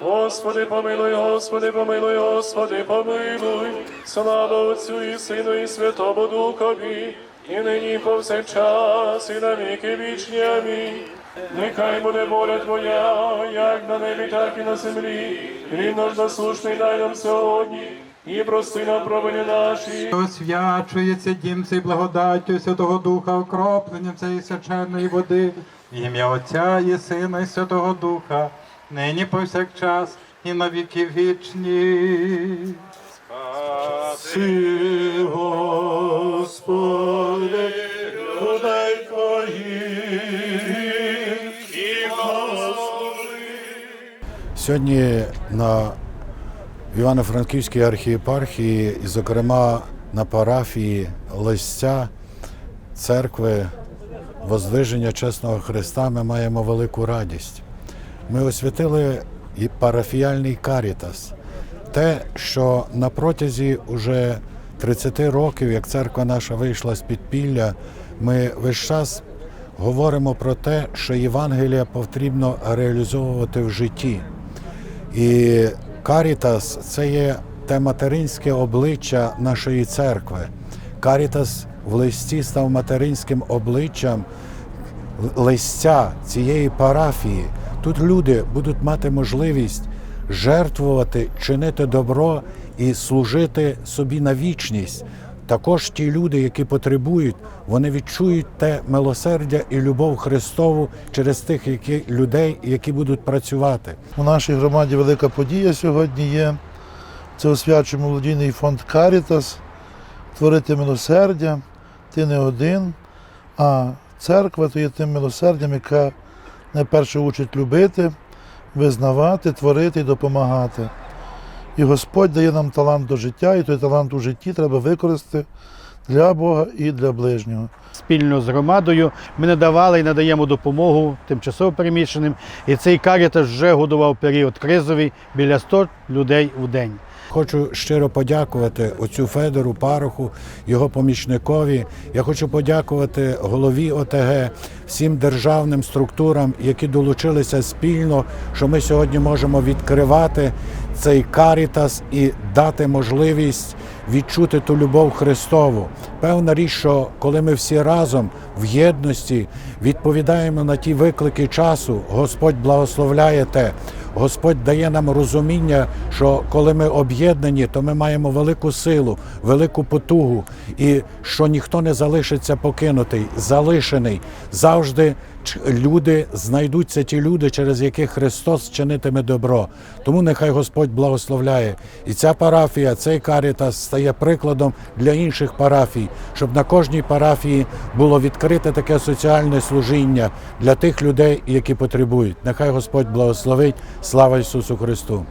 Господи, помилуй, Господи, помилуй, Господи, помилуй. Слава Отцю і Сину і Святому Духові, і нині повсякчас, і на віки вічні. Амінь. Нехай буде воля Твоя, як на небі, так і на землі. Хліб наш насушний дай нам сьогодні, і прости нам провини наші. Освячується дім цей благодаттю Святого Духа, окропленням цієї свяченої води, ім'я Отця і Сина і Святого Духа, нині повсякчас і на віки вічні. Спаси, Господи, людей Твоїх, і Господи. Сьогодні на Івано-Франківській архієпархії, і, зокрема на парафії Лисця церкви Воздвиження Чесного Христа, ми маємо велику радість. Ми освятили і парафіяльний карітас. Те, що на протязі уже 30 років, як церква наша вийшла з підпілля, ми весь час говоримо про те, що Євангелія потрібно реалізовувати в житті. І Карітас це є те материнське обличчя нашої церкви. Карітас в листі став материнським обличчям листя цієї парафії. Тут люди будуть мати можливість жертвувати, чинити добро і служити собі на вічність. Також ті люди, які потребують, вони відчують те милосердя і любов Христову через тих які, людей, які будуть працювати. У нашій громаді велика подія сьогодні є. Це освячуємо молодійний фонд Карітас, творити милосердя. Ти не один, а церква то є тим милосердям, яка найперше учить любити, визнавати, творити і допомагати. І Господь дає нам талант до життя, і той талант у житті треба використати для Бога і для ближнього. спільно з громадою. Ми надавали і надаємо допомогу тимчасово переміщеним. І цей карітас вже годував період кризовий біля 100 людей в день. Хочу щиро подякувати оцю Федору Пароху, його помічникові. Я хочу подякувати голові ОТГ, всім державним структурам, які долучилися спільно, що ми сьогодні можемо відкривати цей карітас і дати можливість відчути ту любов Христову. Певна річ, що коли ми всі разом в єдності відповідаємо на ті виклики часу, Господь благословляє те. Господь дає нам розуміння, що коли ми об'єднані, то ми маємо велику силу, велику потугу, і що ніхто не залишиться покинутий, залишений. Завжди люди знайдуться ті люди, через яких Христос чинитиме добро. Тому нехай Господь благословляє. І ця парафія, цей карітас стає прикладом для інших парафій, щоб на кожній парафії було відкрите таке соціальне служіння для тих людей, які потребують. Нехай Господь благословить. Слава Ісусу Христу!